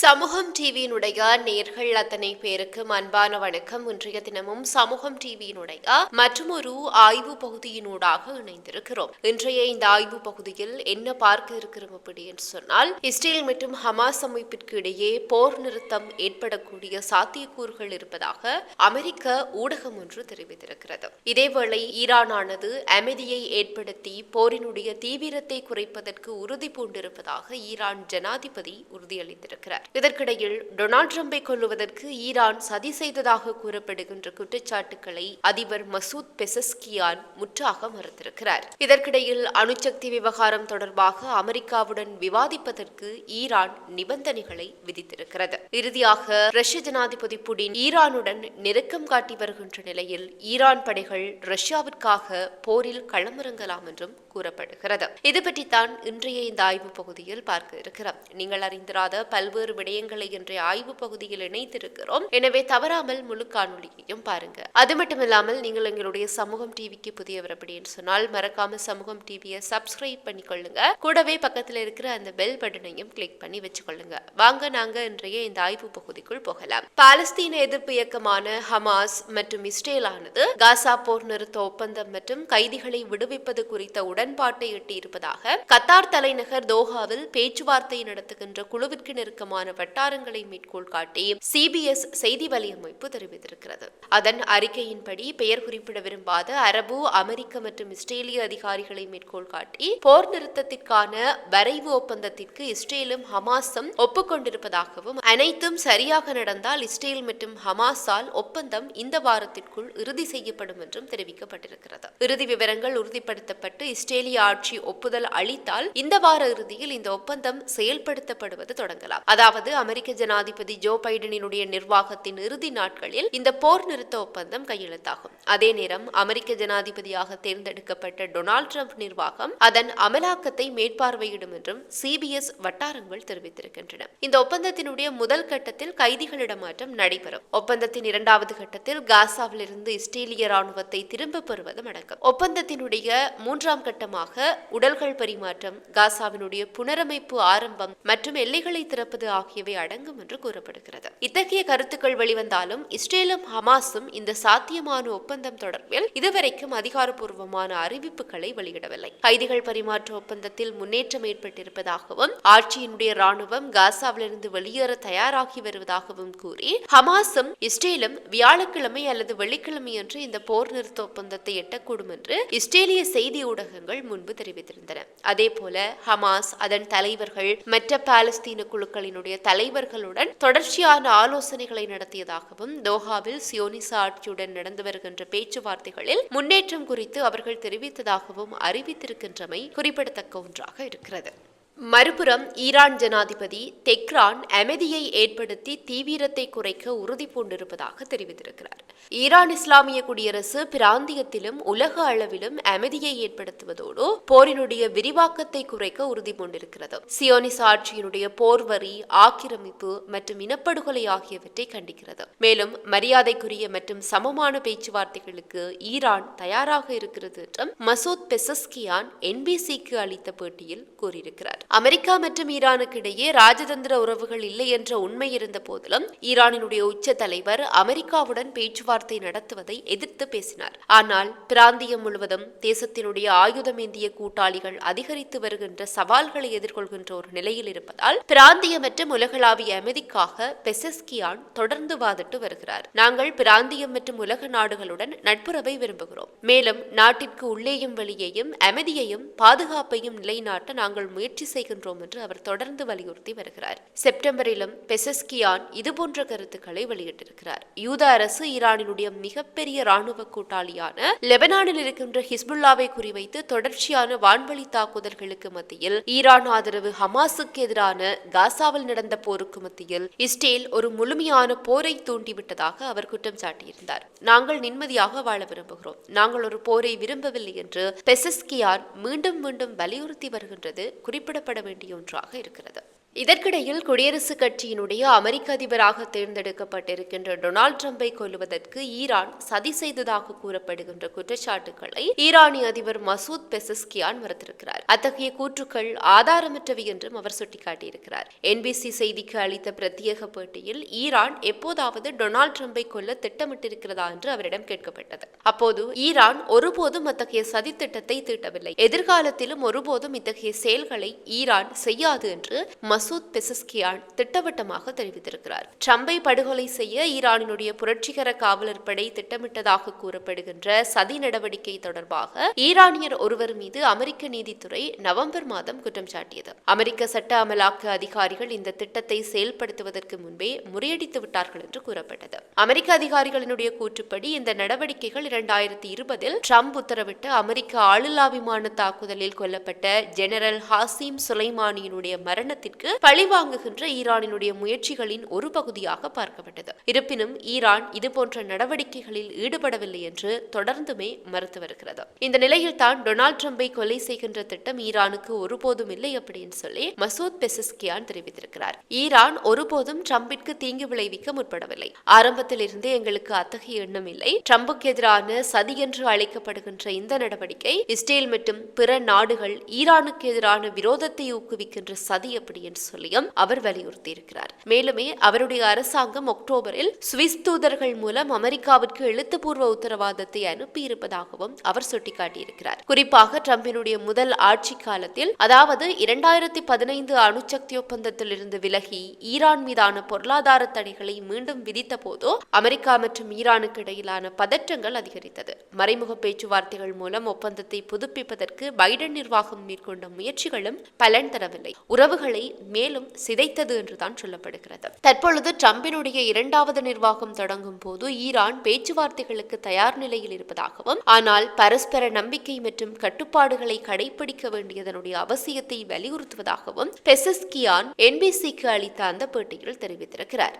சமூகம் டிவியினுடைய நேர்கள் அத்தனை பேருக்கும் அன்பான வணக்கம். இன்றைய தினமும் சமூகம் டிவியினுடைய மற்றொரு ஆய்வு பகுதியினூடாக இணைந்திருக்கிறோம். இன்றைய இந்த ஆய்வு பகுதியில் என்ன பார்க்க இருக்கிறோம் அப்படி என்று சொன்னால் இஸ்ரேல் மற்றும் ஹமாஸ் அமைப்பிற்கு இடையே போர் நிறுத்தம் ஏற்படக்கூடிய சாத்தியக்கூறுகள் இருப்பதாக அமெரிக்க ஊடகம் ஒன்று தெரிவித்திருக்கிறது. இதேவேளை ஈரானானது அமைதியை ஏற்படுத்தி போரினுடைய தீவிரத்தை குறைப்பதற்கு உறுதி பூண்டிருப்பதாக ஈரான் ஜனாதிபதி உறுதியளித்திருக்கிறார். இதற்கிடையில் டொனால்ட் ட்ரம்பை கொல்லுவதற்கு ஈரான் சதி செய்ததாக கூறப்படுகின்ற குற்றச்சாட்டுக்களை அதிபர் மசூத் பெசஸ்கியான் முற்றாக மறுத்திருக்கிறார். இதற்கிடையில் அணுசக்தி விவகாரம் தொடர்பாக அமெரிக்காவுடன் விவாதிப்பதற்கு ஈரான் நிபந்தனைகளை விதித்திருக்கிறது. இறுதியாக ரஷ்ய ஜனாதிபதி புடின் ஈரானுடன் நெருக்கம் காட்டி வருகின்ற நிலையில் ஈரான் படைகள் ரஷ்யாவிற்காக போரில் களமிறங்கலாம் என்றும் கூறப்படுகிறது. இது பற்றித்தான் இன்றைய இந்த ஆய்வு பகுதியில் பார்க்க இருக்கிறோம். நீங்கள் அறிந்திராத பல்வேறு விடயங்களை இன்றைய ஆய்வு பகுதியில் இணைத்திருக்கிறோம். எனவே தவறாமல் முழு காணொலியையும் பாருங்க. அது மட்டுமில்லாமல் நீங்கள் எங்களுடைய சமூகம் டிவிக்கு புதியவர் அப்படின்னு சொன்னால் மறக்காம சமூகம் டிவியை சப்ஸ்கிரைப் பண்ணிக்கொள்ளுங்க. கூடவே பக்கத்தில் இருக்கிற அந்த பெல் பட்டனையும் கிளிக் பண்ணி வச்சுக்கொள்ளுங்க. வாங்க நாங்க இன்றைய இந்த ஆய்வு பகுதிக்குள் போகலாம். பாலஸ்தீன எதிர்ப்பு இயக்கமான ஹமாஸ் மற்றும் இஸ்ரேலானது காசா போர் நிறுத்த ஒப்பந்தம் மற்றும் கைதிகளை விடுவிப்பது குறித்த உடன்பாட்டை எட்டியிருப்பதாக கத்தார் தலைநகர் தோஹாவில் பேச்சுவார்த்தை நடத்துகின்ற குழுவிற்கு நெருக்கமான வட்டாரங்களை மேற்கோள் காட்டி சிபிஎஸ் செய்தி வலையமைப்பு தெரிவித்திருக்கிறது. அதன் அறிக்கையின்படி பெயர் குறிப்பிட விரும்பாத அரபு அமெரிக்க மற்றும் இஸ்ரேலிய அதிகாரிகளை மேற்கோள் காட்டி போர் நிறுத்தத்திற்கான வரைவு ஒப்பந்தத்திற்கு இஸ்ரேலும் ஹமாஸும் ஒப்புக்கொண்டிருப்பதாகவும் அனைத்தும் சரியாக நடந்தால் இஸ்ரேல் மற்றும் ஹமாஸால் ஒப்பந்தம் இந்த வாரத்திற்குள் இறுதி செய்யப்படும் என்றும் தெரிவிக்கப்பட்டிருக்கிறது. இறுதி விவரங்கள் உறுதிப்படுத்தப்பட்டு இஸ்ரேலிய ஆட்சி ஒப்புதல் அளித்தால் இந்த வார இறுதியில் இந்த ஒப்பந்தம் செயல்படுத்தப்படுவது தொடங்கலாம். அதாவது அமெரிக்க ஜனாதிபதி ஜோ பைடனினுடைய நிர்வாகத்தின் இறுதி நாட்களில் இந்த போர் நிறுத்த ஒப்பந்தம் கையெழுத்தாகும். அதே நேரம் அமெரிக்க ஜனாதிபதியாக தேர்ந்தெடுக்கப்பட்ட டொனால்ட் ட்ரம்ப் நிர்வாகம் அதன் அமலாக்கத்தை மேற்பார்வையிடும் என்றும் சிபிஎஸ் வட்டாரங்கள் தெரிவித்திருக்கின்றன. இந்த ஒப்பந்தத்தினுடைய முதல் கட்டத்தில் கைதிகள் இடமாற்றம் நடைபெறும். ஒப்பந்தத்தின் இரண்டாவது கட்டத்தில் காசாவிலிருந்து இஸ்ரேலிய ராணுவத்தை திரும்ப பெறுவதும் அடங்கும். ஒப்பந்தத்தினுடைய மூன்றாம் கட்ட கட்டமாக உடல்கள் பரிமாற்றம் காசாவினுடைய புனரமைப்பு ஆரம்பம் மற்றும் எல்லைகளை திறப்பது ஆகியவை அடங்கும் என்று கூறப்படுகிறது. இத்தகைய கருத்துக்கள் வெளிவந்தாலும் இஸ்ரேலும் ஹமாஸும் இந்த சாத்தியமான ஒப்பந்தம் தொடர்பில் இதுவரைக்கும் அதிகாரப்பூர்வமான அறிவிப்புகளை வெளியிடவில்லை. கைதிகள் பரிமாற்ற ஒப்பந்தத்தில் முன்னேற்றம் ஏற்பட்டிருப்பதாகவும் ஆட்சியினுடைய ராணுவம் காசாவிலிருந்து வெளியேற தயாராகி வருவதாகவும் கூறி ஹமாஸும் இஸ்ரேலும் வியாழக்கிழமை அல்லது வெள்ளிக்கிழமை அன்று இந்த போர் நிறுத்த ஒப்பந்தத்தை எட்டக்கூடும் என்று இஸ்ரேலிய செய்தி ஊடகங்கள் முன்பு தெரிவித்திருந்தன. அதே போல ஹமாஸ் அதன் தலைவர்கள் மற்ற பாலஸ்தீன குழுக்களினுடைய தலைவர்களுடன் தொடர்ச்சியான ஆலோசனைகளை நடத்தியதாகவும் தோஹாவில் சியோனிச ஆட்சியுடன் நடந்து வருகின்ற பேச்சுவார்த்தைகளில் முன்னேற்றம் குறித்து அவர்கள் தெரிவித்ததாகவும் அறிவித்திருக்கின்றமை குறிப்பிடத்தக்க ஒன்றாக இருக்கிறது. மறுபுறம் ஈரான் ஜனாதிபதி தெக்ரான் அமைதியை ஏற்படுத்தி தீவிரத்தை குறைக்க உறுதி பூண்டிருப்பதாக தெரிவித்திருக்கிறார். ஈரான் இஸ்லாமிய குடியரசு பிராந்தியத்திலும் உலக அளவிலும் அமைதியை ஏற்படுத்துவதோடு போரினுடைய விரிவாக்கத்தை குறைக்க உறுதி பூண்டிருக்கிறது. சியோனிஸ் ஆட்சியினுடைய போர்வரி ஆக்கிரமிப்பு மற்றும் இனப்படுகொலை ஆகியவற்றை கண்டிக்கிறது. மேலும் மரியாதைக்குரிய மற்றும் சமமான பேச்சுவார்த்தைகளுக்கு ஈரான் தயாராக இருக்கிறது என்றும் மசூத் பெசஸ்கியான் என்பிசிக்கு அளித்த பேட்டியில் கூறியிருக்கிறார். அமெரிக்கா மற்றும் ஈரானுக்கு இடையே ராஜதந்திர உறவுகள் இல்லை என்ற உண்மை இருந்த போதிலும் ஈரானினுடைய உச்ச தலைவர் அமெரிக்காவுடன் பேச்சுவார்த்தை நடத்துவதை எதிர்த்து பேசினார். ஆனால் பிராந்தியம் முழுவதும் தேசத்தினுடைய ஆயுதமேந்திய கூட்டாளிகள் அதிகரித்து வருகின்ற சவால்களை எதிர்கொள்கின்ற ஒரு நிலையில் இருப்பதால் பிராந்திய மற்றும் உலகளாவிய அமைதிக்காக பெசஸ்கியான் தொடர்ந்து வாதிட்டு வருகிறார். நாங்கள் பிராந்தியம் மற்றும் உலக நாடுகளுடன் நட்புறவை விரும்புகிறோம். மேலும் நாட்டிற்கு உள்ளேயும் வெளியேயும் அமைதியையும் பாதுகாப்பையும் நிலைநாட்ட நாங்கள் முயற்சி செய்கின்றோம் என்று அவர் தொடர்ந்து வலியுறுத்தி வருகிறார். செப்டம்பரிலும் பெசஸ்கியான் இதுபோன்ற கருத்துக்களை வெளியிட்டிருக்கிறார். யூத அரசு ஈரானினுடைய மிகப்பெரிய ராணுவ கூட்டாளியான லெபனானில் இருக்கின்ற ஹிஸ்புல்லாவை குறிவைத்து தொடர்ச்சியான வான்வழி தாக்குதல்களுக்கு மத்தியில் ஈரான் ஆதரவு ஹமாஸுக்கு எதிரான காசாவில் நடந்த போருக்கு மத்தியில் இஸ்ரேல் ஒரு முழுமையான போரை தூண்டிவிட்டதாக அவர் குற்றம் சாட்டியிருந்தார். நாங்கள் நிம்மதியாக வாழ விரும்புகிறோம். நாங்கள் ஒரு போரை விரும்பவில்லை என்று பெசஸ்கியான் மீண்டும் மீண்டும் வலியுறுத்தி வருகின்றது குறிப்பிட குறிப்பிடப்பட வேண்டிய ஒன்றாக இருக்கிறது. இதற்கிடையில் குடியரசுக் கட்சியினுடைய அமெரிக்க அதிபராக தேர்ந்தெடுக்கப்பட்டிருக்கின்ற டொனால்ட் ட்ரம்பை கொல்லுவதற்கு ஈரான் சதி செய்ததாக கூறப்படுகின்ற குற்றச்சாட்டுகளை ஈரானிய அதிபர் மசூத் பெசஸ்கியான் மறுத்திருக்கிறார். அத்தகைய கூற்றுக்கள் ஆதாரமற்றவை என்றும் அவர் சுட்டிக்காட்டியிருக்கிறார். என்பிசி செய்திக்கு அளித்த பிரத்யேக பேட்டியில் ஈரான் எப்போதாவது டொனால்ட் ட்ரம்பை கொல்ல திட்டமிட்டிருக்கிறதா என்று அவரிடம் கேட்கப்பட்டது. அப்போது ஈரான் ஒருபோதும் அத்தகைய சதி திட்டத்தை தீட்டவில்லை. எதிர்காலத்திலும் ஒருபோதும் இத்தகைய செயல்களை ஈரான் செய்யாது என்று மசூத் பெசஸ்கியான் திட்டவட்டமாக தெரிவித்திருக்கிறார். ட்ரம்பை படுகொலை செய்ய ஈரானினுடைய புரட்சிகர காவலர் படை திட்டமிட்டதாக கூறப்படுகின்ற சதி நடவடிக்கை தொடர்பாக ஈரானியர் ஒருவர் மீது அமெரிக்க நீதித்துறை நவம்பர் மாதம் குற்றம் சாட்டியது. அமெரிக்க சட்ட அமலாக்க அதிகாரிகள் இந்த திட்டத்தை செயல்படுத்துவதற்கு முன்பே முறியடித்து விட்டார்கள் என்று கூறப்பட்டது. அமெரிக்க அதிகாரிகளினுடைய கூற்றுப்படி இந்த நடவடிக்கைகள் இரண்டாயிரத்தி இருபதில் ட்ரம்ப் உத்தரவிட்டு அமெரிக்க ஆளில்லா விமான தாக்குதலில் கொல்லப்பட்ட ஜெனரல் ஹாசிம் சுலைமானியினுடைய மரணத்திற்கு பழிவாங்குகின்ற ஈரானினுடைய முயற்சிகளின் ஒரு பகுதியாக பார்க்கப்பட்டது. இருப்பினும் ஈரான் இதுபோன்ற நடவடிக்கைகளில் ஈடுபடவில்லை என்று தொடர்ந்துமே மறுத்து வருகிறது. இந்த நிலையில் தான் டொனால்ட் ட்ரம்பை கொலை செய்கின்ற திட்டம் ஈரானுக்கு ஒருபோதும் இல்லை அப்படின்னு சொல்லி மசூத் பெசஸ்கியான் தெரிவித்திருக்கிறார். ஈரான் ஒருபோதும் ட்ரம்பிற்கு தீங்கு விளைவிக்க முற்படவில்லை. ஆரம்பத்தில் இருந்தே எங்களுக்கு அத்தகைய எண்ணம் இல்லை. ட்ரம்புக்கு எதிரான சதி என்று அழைக்கப்படுகின்ற இந்த நடவடிக்கை இஸ்ரேல் மற்றும் பிற நாடுகள் ஈரானுக்கு எதிரான விரோதத்தை ஊக்குவிக்கின்ற சதி அப்படின்னு என்று சொல்லியும் அவர் வலியுறுத்தியிருக்கிறார். மேலுமே அவருடைய அரசாங்கம் அக்டோபரில் சுவிஸ் தூதர்கள் மூலம் அமெரிக்காவிற்கு எழுத்துப்பூர்வ உத்தரவாதத்தை அனுப்பியிருப்பதாகவும் அவர் சுட்டிக்காட்டியிருக்கிறார். குறிப்பாக டிரம்பினுடைய முதல் ஆட்சி காலத்தில் அதாவது இரண்டாயிரத்தி பதினைந்து அணுசக்தி ஒப்பந்தத்தில் இருந்து விலகி ஈரான் மீதான பொருளாதார தடைகளை மீண்டும் விதித்த போதோ அமெரிக்கா மற்றும் ஈரானுக்கு இடையிலான பதற்றங்கள் அதிகரித்தது. மறைமுக பேச்சுவார்த்தைகள் மூலம் ஒப்பந்தத்தை புதுப்பிப்பதற்கு பைடன் நிர்வாகம் மேற்கொண்ட முயற்சிகளும் பலன் தரவில்லை. உறவுகளை மேலும் சிதைத்தது என்றுதான் சொல்லப்படுகிறது. தற்பொழுது ட்ரம்பினுடைய இரண்டாவது நிர்வாகம் தொடங்கும் போது ஈரான் பேச்சுவார்த்தைகளுக்கு தயார் நிலையில் இருப்பதாகவும் ஆனால் பரஸ்பர நம்பிக்கை மற்றும் கட்டுப்பாடுகளை கடைபிடிக்க வேண்டியதனுடைய அவசியத்தை வலியுறுத்துவதாகவும் பெசஸ்கியான் என்பிசிக்கு அளித்த அந்த பேட்டியில் தெரிவித்திருக்கிறார்.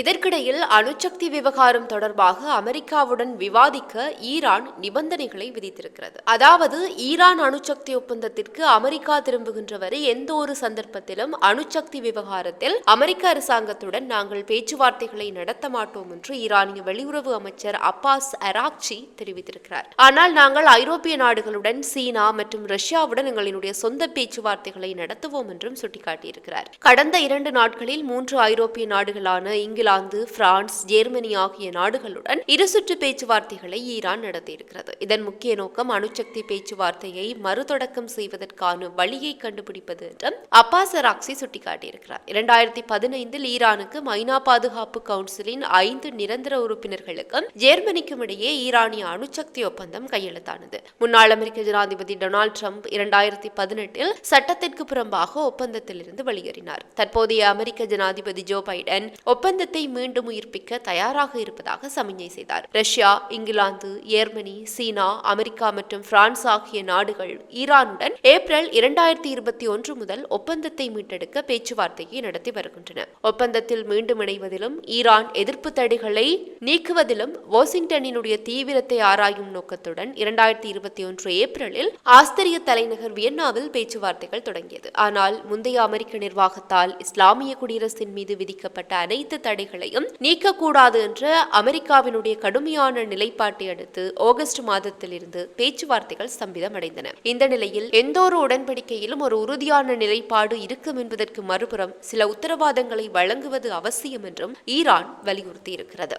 இதற்கிடையில் அணுசக்தி விவகாரம் தொடர்பாக அமெரிக்காவுடன் விவாதிக்க ஈரான் நிபந்தனைகளை விதித்திருக்கிறது. அதாவது ஈரான் அணுசக்தி ஒப்பந்தத்திற்கு அமெரிக்கா திரும்புகின்ற வரை எந்த ஒரு சந்தர்ப்பத்திலும் அணுசக்தி விவகாரத்தில் அமெரிக்க அரசாங்கத்துடன் நாங்கள் பேச்சுவார்த்தைகளை நடத்த மாட்டோம் என்று ஈரானிய வெளியுறவு அமைச்சர் அப்பாஸ் அராக்சி தெரிவித்திருக்கிறார். ஆனால் நாங்கள் ஐரோப்பிய நாடுகளுடன் சீனா மற்றும் ரஷ்யாவுடன் எங்களினுடைய சொந்த பேச்சுவார்த்தைகளை நடத்துவோம் என்றும் சுட்டிக்காட்டியிருக்கிறார். கடந்த இரண்டு நாட்களில் மூன்று ஐரோப்பிய நாடுகளான இங்கிலாந்து இங்கிலாந்து பிரான்ஸ் ஜெர்மனி ஆகிய நாடுகளுடன் இருசுற்று பேச்சுவார்த்தைகளை ஈரான் நடத்தியிருக்கிறது. இதன் முக்கிய நோக்கம் அணுசக்தி பேச்சுவார்த்தையை மறுதொடக்கம் செய்வதற்கான வழியை கண்டுபிடிப்பது என்றும் அப்பாஸ் ராக்சி சுட்டிக்காட்டியிருக்கிறார். இரண்டாயிரத்தி பதினைந்தில் ஈரானுக்கு ஐநா பாதுகாப்பு கவுன்சிலின் ஐந்து நிரந்தர உறுப்பினர்களுக்கும் ஜெர்மனிக்கும் இடையே ஈரானிய அணுசக்தி ஒப்பந்தம் கையெழுத்தானது. முன்னாள் அமெரிக்க ஜனாதிபதி டொனால்டு ட்ரம்ப் இரண்டாயிரத்தி பதினெட்டில் சட்டத்திற்கு புறம்பாக ஒப்பந்தத்திலிருந்து வெளியேறினார். தற்போதைய அமெரிக்க ஜனாதிபதி ஜோ பைடன் ஒப்பந்தத்தை உலகத்தை மீண்டும் உயிர்ப்பிக்க தயாராக இருப்பதாக சமிஞ்சை செய்தார். Russia England Germany China America மற்றும் பிரான்ஸ் ஆகிய நாடுகள் ஈரானுடன் ஏப்ரல் இரண்டாயிரத்தி இருபத்தி ஒன்று முதல் ஒப்பந்தத்தை மீட்டெடுக்க பேச்சுவார்த்தையை நடத்தி வருகின்றன. ஒப்பந்தத்தில் மீண்டும் இணைவதிலும் ஈரான் எதிர்ப்பு தடைகளை நீக்குவதிலும் வாஷிங்டனினுடைய தீவிரத்தை ஆராயும் நோக்கத்துடன் இரண்டாயிரத்தி இருபத்தி ஒன்று ஏப்ரலில் ஆஸ்திரிய தலைநகர் வியன்னாவில் பேச்சுவார்த்தைகள் தொடங்கியது. ஆனால் முந்தைய அமெரிக்க நிர்வாகத்தால் இஸ்லாமிய குடியரசின் மீது விதிக்கப்பட்ட அனைத்து தடை தடைகளையும் நீக்கக்கூடாது என்ற அமெரிக்காவினுடைய கடுமையான நிலைப்பாட்டை அடுத்து ஆகஸ்ட் மாதத்திலிருந்து பேச்சுவார்த்தைகள் ஸ்தம்பிதமடைந்தன. இந்த நிலையில் எந்த ஒரு உடன்படிக்கையிலும் ஒரு உறுதியான நிலைப்பாடு இருக்கும் என்பதற்கு மறுபுறம் சில உத்தரவாதங்களை வழங்குவது அவசியம் என்றும் ஈரான் வலியுறுத்தியிருக்கிறது.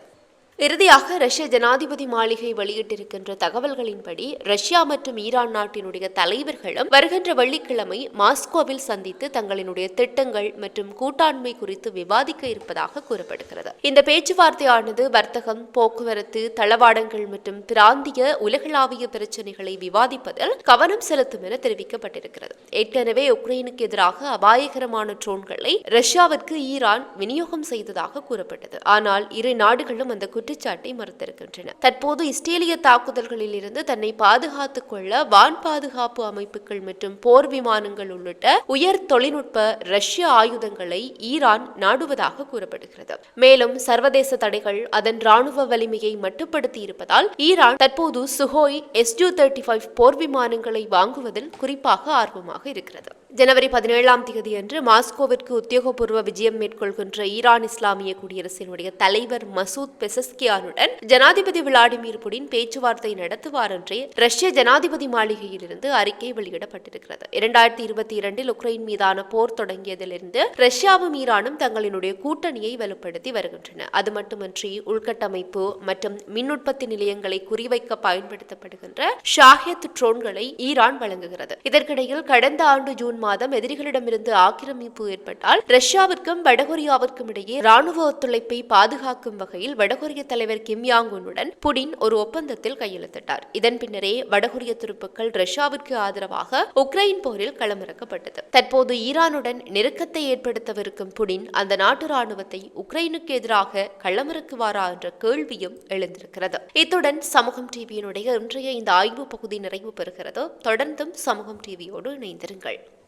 இறுதியாக ரஷ்ய ஜனாதிபதி மாளிகை வெளியிட்டிருக்கின்ற தகவல்களின்படி ரஷ்யா மற்றும் ஈரான் நாட்டினுடைய தலைவர்களும் வருகின்ற வெள்ளிக்கிழமை மாஸ்கோவில் சந்தித்து தங்களினுடைய திட்டங்கள் மற்றும் கூட்டாண்மை குறித்து விவாதிக்க இருப்பதாக கூறப்படுகிறது. இந்த பேச்சுவார்த்தையானது வர்த்தகம் போக்குவரத்து தளவாடங்கள் மற்றும் பிராந்திய உலகளாவிய பிரச்சினைகளை விவாதிப்பதில் கவனம் செலுத்தும் என தெரிவிக்கப்பட்டிருக்கிறது. ஏற்கனவே உக்ரைனுக்கு எதிராக அபாயகரமான ட்ரோன்களை ரஷ்யாவிற்கு ஈரான் விநியோகம் செய்ததாக கூறப்பட்டது. ஆனால் இரு நாடுகளும் அந்த குற்றச்சாட்டை மறுத்திருக்கின்றன. தற்போது இஸ்ரேலிய தாக்குதல்களில் இருந்து தன்னை பாதுகாத்துக் கொள்ள வான் பாதுகாப்பு அமைப்புகள் மற்றும் போர் விமானங்கள் உள்ளிட்ட உயர் தொழில்நுட்ப ரஷ்ய ஆயுதங்களை ஈரான் நாடுவதாக கூறப்படுகிறது. மேலும் சர்வதேச தடைகள் அதன் ராணுவ வலிமையை மட்டுப்படுத்தி இருப்பதால் ஈரான் தற்போது சுஹோய் எஸ் தேர்ட்டி ஃபைவ் போர் விமானங்களை வாங்குவதில் குறிப்பாக ஆர்வமாக இருக்கிறது. ஜனவரி பதினேழாம் தேதி அன்று மாஸ்கோவிற்கு உத்தியோகபூர்வ விஜயம் மேற்கொள்கின்ற ஈரான் இஸ்லாமிய குடியரசினுடைய தலைவர் மசூத் பெசஸ் பெசஸ்கியானுடன் ஜனாதிபதி விளாடிமிர் புடின் பேச்சுவார்த்தை நடத்துவார் என்றே ரஷ்ய ஜனாதிபதி மாளிகையிலிருந்து அறிக்கை வெளியிடப்பட்டிருக்கிறது. இரண்டாயிரத்தி இருபத்தி இரண்டில் உக்ரைன் மீதான போர் தொடங்கியதிலிருந்து ரஷ்யாவும் ஈரானும் தங்களினுடைய கூட்டணியை வலுப்படுத்தி வருகின்றன. அது மட்டுமன்றி உள்கட்டமைப்பு மற்றும் மின் உற்பத்தி நிலையங்களை குறிவைக்க பயன்படுத்தப்படுகின்ற ஷாஹித் ட்ரோன்களை ஈரான் வழங்குகிறது. இதற்கிடையில் கடந்த ஆண்டு ஜூன் மாதம் எதிரிகளிடமிருந்து ஆக்கிரமிப்பு ஏற்பட்டால் ரஷ்யாவிற்கும் வடகொரியாவிற்கும் இடையே ராணுவ ஒத்துழைப்பை பாதுகாக்கும் வகையில் வடகொரிய தலைவர் கிம் யாங் உன்னுடன் புடின் ஒரு ஒப்பந்தத்தில் கையெழுத்திட்டார். இதன் பின்னரே வடகொரிய துருப்புக்கள் ரஷ்யாவிற்கு ஆதரவாக உக்ரைன் போரில் களமிறக்கப்பட்டது. தற்போது ஈரானுடன் நெருக்கத்தை ஏற்படுத்தவிருக்கும் புடின் அந்த நாட்டு ராணுவத்தை உக்ரைனுக்கு எதிராக களமிறக்குவாரா என்ற கேள்வியும் எழுந்திருக்கிறது. இத்துடன் சமூகம் டிவியினுடைய இன்றைய இந்த ஆய்வு பகுதி நிறைவு பெறுகிறது. தொடர்ந்தும் சமூகம் டிவியோடு இணைந்திருங்கள்.